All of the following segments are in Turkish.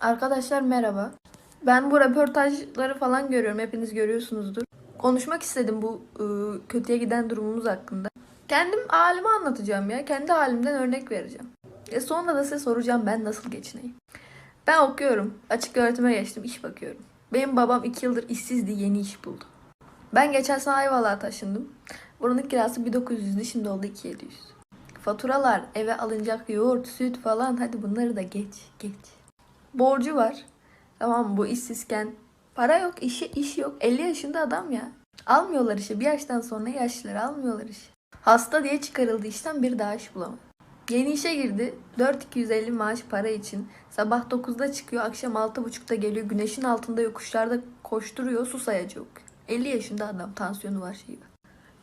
Arkadaşlar merhaba. Ben bu röportajları falan görüyorum. Hepiniz görüyorsunuzdur. Konuşmak istedim bu ıı, kötüye giden durumumuz hakkında. Kendim halimi anlatacağım ya. Kendi halimden örnek vereceğim. E sonra da size soracağım ben nasıl geçineyim. Ben okuyorum. Açık öğretime geçtim. iş bakıyorum. Benim babam iki yıldır işsizdi. Yeni iş buldu. Ben geçen sene Ayvalık'a taşındım. Buranın kirası 1900'dü. Şimdi oldu 2700. Faturalar, eve alınacak yoğurt, süt falan. Hadi bunları da geç, geç. Borcu var. Tamam bu işsizken. Para yok, işi iş yok. 50 yaşında adam ya. Almıyorlar işi. Bir yaştan sonra yaşlılar almıyorlar işi. Hasta diye çıkarıldı işten bir daha iş bulamadı. Yeni işe girdi. 4250 maaş para için. Sabah 9'da çıkıyor, akşam 6.30'da geliyor. Güneşin altında yokuşlarda koşturuyor, su sayacı okuyor. 50 yaşında adam, tansiyonu var şeyi var.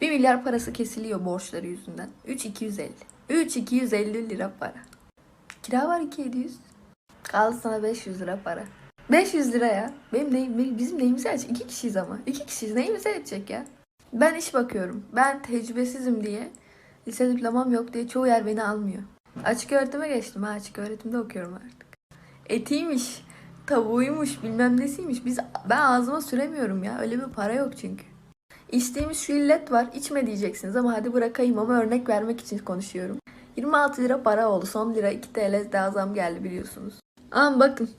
1 milyar parası kesiliyor borçları yüzünden. 3250. 3250 lira para. Kira var 2700. Kaldı sana 500 lira para. 500 lira ya. Benim neyim, bizim neyimize yetecek? İki kişiyiz ama. İki kişiyiz. Neyimize yetecek ya? Ben iş bakıyorum. Ben tecrübesizim diye, lise diplomam yok diye çoğu yer beni almıyor. Açık öğretime geçtim ha. Açık öğretimde okuyorum artık. Etiymiş, tavuğuymuş, bilmem nesiymiş. Biz, ben ağzıma süremiyorum ya. Öyle bir para yok çünkü. İçtiğimiz şu illet var. içme diyeceksiniz ama hadi bırakayım ama örnek vermek için konuşuyorum. 26 lira para oldu. Son lira 2 TL daha zam geldi biliyorsunuz. Ama bakın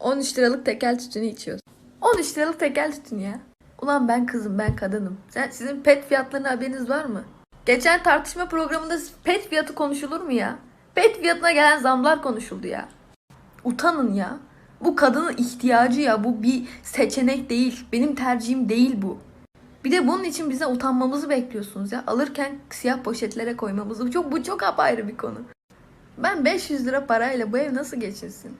13 liralık tekel tütünü içiyoruz. 13 liralık tekel tütünü ya. Ulan ben kızım ben kadınım. Sen, sizin pet fiyatlarına haberiniz var mı? Geçen tartışma programında pet fiyatı konuşulur mu ya? Pet fiyatına gelen zamlar konuşuldu ya. Utanın ya. Bu kadının ihtiyacı ya. Bu bir seçenek değil. Benim tercihim değil bu. Bir de bunun için bize utanmamızı bekliyorsunuz ya. Alırken siyah poşetlere koymamızı. Çok, bu çok apayrı bir konu. Ben 500 lira parayla bu ev nasıl geçinsin?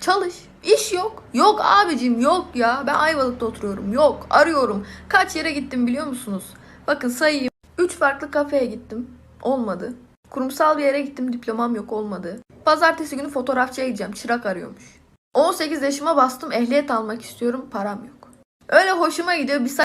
Çalış. İş yok. Yok abicim yok ya. Ben Ayvalık'ta oturuyorum. Yok. Arıyorum. Kaç yere gittim biliyor musunuz? Bakın sayayım. 3 farklı kafeye gittim. Olmadı. Kurumsal bir yere gittim. Diplomam yok olmadı. Pazartesi günü fotoğrafçıya gideceğim. Çırak arıyormuş. 18 yaşıma bastım. Ehliyet almak istiyorum. Param yok. Öyle hoşuma gidiyor. Bir